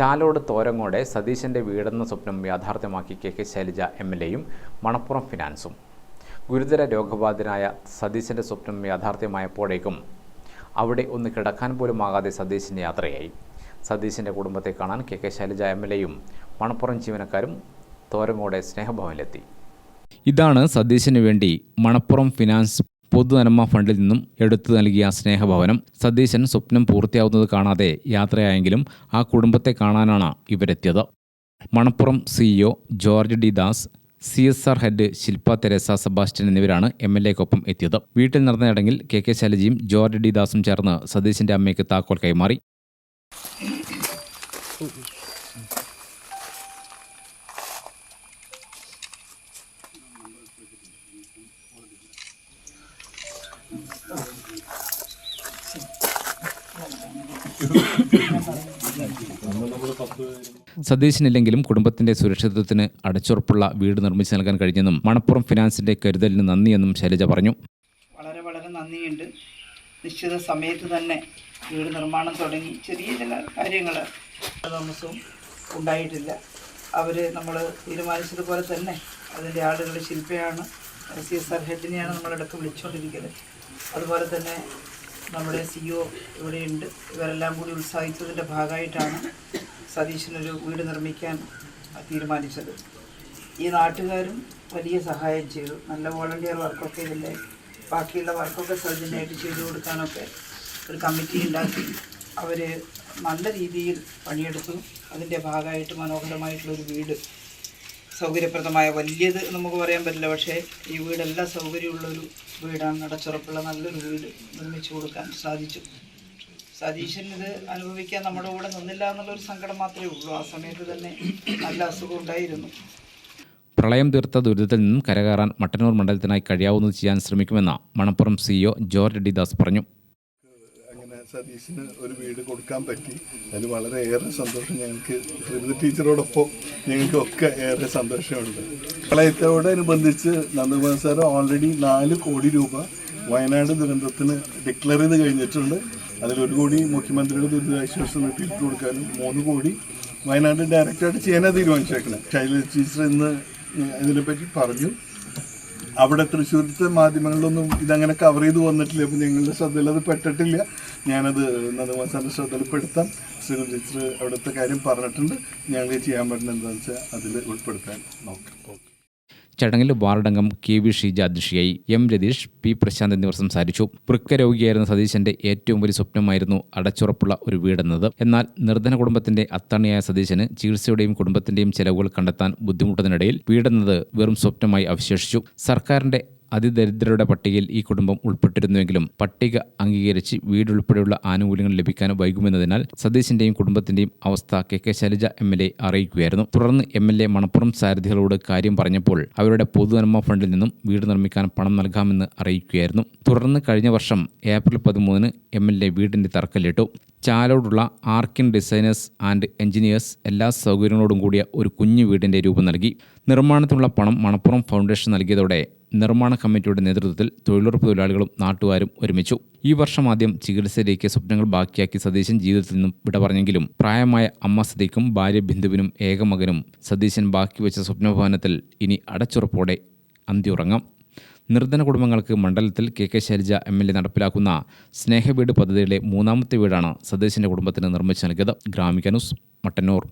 ചാലോട് തോരങ്ങോടെ സതീശന്റെ വീടെന്ന സ്വപ്നം യാഥാർത്ഥ്യമാക്കി K K Shailaja M L എയും മണപ്പുറം ഫിനാൻസും. ഗുരുതര രോഗബാധിതനായ സതീശന്റെ സ്വപ്നം യാഥാർത്ഥ്യമായപ്പോഴേക്കും അവിടെ ഒന്ന് കിടക്കാൻ പോലും ആകാതെ സതീശൻ യാത്രയായി. സതീശന്റെ കുടുംബത്തെ കാണാൻ K K Shailaja M L എയും മണപ്പുറം ജീവനക്കാരും തോരങ്ങോടെ സ്നേഹഭവനിലെത്തി. ഇതാണ് സതീശന് വേണ്ടി മണപ്പുറം ഫിനാൻസ് പൊതുനന്മ ഫണ്ടിൽ നിന്നും എടുത്തു നൽകിയ സ്നേഹഭവനം സതീശൻ സ്വപ്നം പൂർത്തിയാവുന്നത് കാണാതെ യാത്രയായെങ്കിലും ആ കുടുംബത്തെ കാണാനാണ് ഇവരെത്തിയത്. Manappuram CEO George D Das C S R head Shilpa Teresa Sebastian എന്നിവരാണ് എം എൽ എക്കൊപ്പം എത്തിയത്. വീട്ടിൽ നടന്ന ചടങ്ങിൽ കെ കെ ശൈലജയും ജോർജ് ഡി ദാസും ചേർന്ന് സതീശന്റെ അമ്മയ്ക്ക് താക്കോൽ കൈമാറി. സതീശനില്ലെങ്കിലും കുടുംബത്തിന്റെ സുരക്ഷിതത്വത്തിന് അടച്ചുറപ്പുള്ള വീട് നിർമ്മിച്ചു നൽകാൻ കഴിഞ്ഞെന്നും മണപ്പുറം ഫിനാൻസിന്റെ കരുതലിന് നന്ദിയെന്നും ശൈലജ പറഞ്ഞു. വളരെ വളരെ നന്ദിയുണ്ട്. നിശ്ചിത സമയത്ത് തന്നെ വീട് നിർമ്മാണം തുടങ്ങി. ചെറിയ ചില കാര്യങ്ങൾ താമസവും ഉണ്ടായിട്ടില്ല. അവർ നമ്മൾ തീരുമാനിച്ചതുപോലെ തന്നെ അതിന്റെ ആളുകൾ ശില്പയാണ് സി എസ് ആർ ഹെഡിനെയാണ് നമ്മളിടക്ക് വിളിച്ചുകൊണ്ടിരിക്കുന്നത്. അതുപോലെ തന്നെ നമ്മുടെ സി ഒ ഇവിടെയുണ്ട്. ഇവരെല്ലാം കൂടി ഉത്സാഹിച്ചതിന്റെ ഭാഗമായിട്ടാണ് സതീശനൊരു വീട് നിർമ്മിക്കാൻ തീരുമാനിച്ചത്. ഈ നാട്ടുകാരും വലിയ സഹായം ചെയ്തു. നല്ല വോളണ്ടിയർ വർക്കൊക്കെ ഇതിന്റെ ബാക്കിയുള്ള വർക്കൊക്കെ സൗജന്യമായിട്ട് ചെയ്തു കൊടുക്കാനൊക്കെ ഒരു കമ്മിറ്റി ഉണ്ടാക്കി. അവർ നല്ല രീതിയിൽ പണിയെടുത്തു. അതിന്റെ ഭാഗമായിട്ട് മനോഹരമായിട്ടുള്ളൊരു വീട് സൗകര്യപ്രദമായ വലിയത് നമുക്ക് പറയാൻ പറ്റില്ല. പക്ഷേ ഈ വീടെല്ലാം സൗകര്യമുള്ളൊരു വീടാണ്. അടച്ചുറപ്പുള്ള നല്ലൊരു വീട് നിർമ്മിച്ചു കൊടുക്കാൻ സാധിച്ചു. സതീശൻ ഇത് അനുഭവിക്കാൻ നമ്മുടെ കൂടെ നിന്നില്ല എന്നുള്ളൊരു സങ്കടം മാത്രമേ ഉള്ളൂ. ആ സമയത്ത് തന്നെ നല്ല അസുഖം ഉണ്ടായിരുന്നു. പ്രളയം തീർത്ത ദുരിതത്തിൽ നിന്നും കരകയറാൻ മട്ടന്നൂർ മണ്ഡലത്തിനായി കഴിയാവുന്നത് ചെയ്യാൻ ശ്രമിക്കുമെന്ന് മണപ്പുറം സിഇഒ ജോർജ് ഡി ദാസ് പറഞ്ഞു. സതീശിന് ഒരു വീട് കൊടുക്കാൻ പറ്റി. അതിൽ ഏറെ സന്തോഷം ഞങ്ങൾക്ക്. ശ്രീമതി ടീച്ചറോടൊപ്പം ഞങ്ങൾക്കൊക്കെ ഏറെ സന്തോഷമുണ്ട്. പ്രളയത്തോടനുബന്ധിച്ച് നന്ദകുമാർ സാർ ഓൾറെഡി നാല് കോടി രൂപ വയനാട് ദുരന്തത്തിന് ഡിക്ലെയർ ചെയ്ത് കഴിഞ്ഞിട്ടുണ്ട്. അതിൽ ഒരു കോടി മുഖ്യമന്ത്രിയുടെ ദുരിതാശ്വാസ നിധിയിൽ കൊടുക്കാനും മൂന്ന് കോടി വയനാട് ഡയറക്റ്റായിട്ട് ചെയ്യാനാണ് തീരുമാനിച്ചേക്കുന്നത് ശൈലജ ടീച്ചർ ഇന്ന് ഇതിനെപ്പറ്റി പറഞ്ഞു. അവിടെ തൃശ്ശൂരത്തെ മാധ്യമങ്ങളിലൊന്നും ഇതങ്ങനെ കവർ ചെയ്ത് വന്നിട്ടില്ല. അപ്പം ഞങ്ങളുടെ ശ്രദ്ധയിൽ അത് പെട്ടിട്ടില്ല. ഞാനത് നന്ദമാസാറിന്റെ ശ്രദ്ധയിൽപ്പെടുത്താം സിവിൽ ടീച്ചർ അവിടുത്തെ കാര്യം പറഞ്ഞിട്ടുണ്ട്. ഞങ്ങൾക്ക് ചെയ്യാൻ പറ്റുന്ന എന്താണെന്ന് വെച്ചാൽ അതിൽ ഉൾപ്പെടുത്താൻ നോക്കാം. ചടങ്ങിൽ വാർഡംഗം കെ വി ഷീജ അധ്യക്ഷയായി എം രതീഷ് പി പ്രശാന്ത് എന്നിവർ സംസാരിച്ചു. വൃക്ക രോഗിയായിരുന്ന സതീശന്റെ ഏറ്റവും വലിയ സ്വപ്നമായിരുന്നു അടച്ചുറപ്പുള്ള ഒരു വീടെന്നത്. എന്നാൽ നിർധന കുടുംബത്തിന്റെ അത്തണിയായ സതീശന് ചികിത്സയുടെയും കുടുംബത്തിന്റെയും ചെലവുകൾ കണ്ടെത്താൻ ബുദ്ധിമുട്ടുന്നതിനിടയിൽ വീടെന്നത് വെറും സ്വപ്നമായി അവശേഷിച്ചു. സർക്കാരിന്റെ അതിദരിദ്രരുടെ പട്ടികയിൽ ഈ കുടുംബം ഉൾപ്പെട്ടിരുന്നുവെങ്കിലും പട്ടിക അംഗീകരിച്ച് വീടുൾപ്പെടെയുള്ള ആനുകൂല്യങ്ങൾ ലഭിക്കാൻ വൈകുമെന്നതിനാൽ സതീശിന്റെയും കുടുംബത്തിന്റെയും അവസ്ഥ K K Shailaja M L A അറിയിക്കുകയായിരുന്നു. തുടർന്ന് എം എൽ എ മണപ്പുറം സാരഥികളോട് കാര്യം പറഞ്ഞപ്പോൾ അവരുടെ പൊതുനന്മ ഫണ്ടിൽ നിന്നും വീട് നിർമ്മിക്കാൻ പണം നൽകാമെന്ന് അറിയിക്കുകയായിരുന്നു. തുടർന്ന് കഴിഞ്ഞ വർഷം ഏപ്രിൽ പതിമൂന്നിന് എം എൽ എ വീടിന്റെ തറക്കല്ലിട്ടു. ചാലോടുള്ള ആർക്കിൻ ഡിസൈനേഴ്സ് ആൻഡ് എഞ്ചിനീയേഴ്സ് എല്ലാ സൗകര്യങ്ങളോടും കൂടിയ ഒരു കുഞ്ഞു വീടിന്റെ രൂപം നൽകി. നിർമ്മാണത്തിനുള്ള പണം മണപ്പുറം ഫൗണ്ടേഷൻ നൽകിയതോടെ നിർമ്മാണ കമ്മിറ്റിയുടെ നേതൃത്വത്തിൽ തൊഴിലുറപ്പ് തൊഴിലാളികളും നാട്ടുകാരും ഒരുമിച്ചു. ഈ വർഷം ആദ്യം ചികിത്സയിലേക്ക് സ്വപ്നങ്ങൾ ബാക്കിയാക്കി സതീശൻ ജീവിതത്തിൽ നിന്നും വിട പറഞ്ഞെങ്കിലും പ്രായമായ അമ്മ സതീക്കും ഭാര്യ ബിന്ദുവിനും ഏകമകനും സതീശൻ ബാക്കി വെച്ച സ്വപ്നഭവനത്തിൽ ഇനി അടച്ചുറപ്പോടെ അന്തിയുറങ്ങാം. നിർധന കുടുംബങ്ങൾക്ക് മണ്ഡലത്തിൽ K K Shailaja M L A നടപ്പിലാക്കുന്ന സ്നേഹവീട് പദ്ധതിയിലെ മൂന്നാമത്തെ വീടാണ് സതീശിന്റെ കുടുംബത്തിന് നിർമ്മിച്ചു നൽകിയത്. ഗ്രാമിക ന്യൂസ് മട്ടന്നൂർ.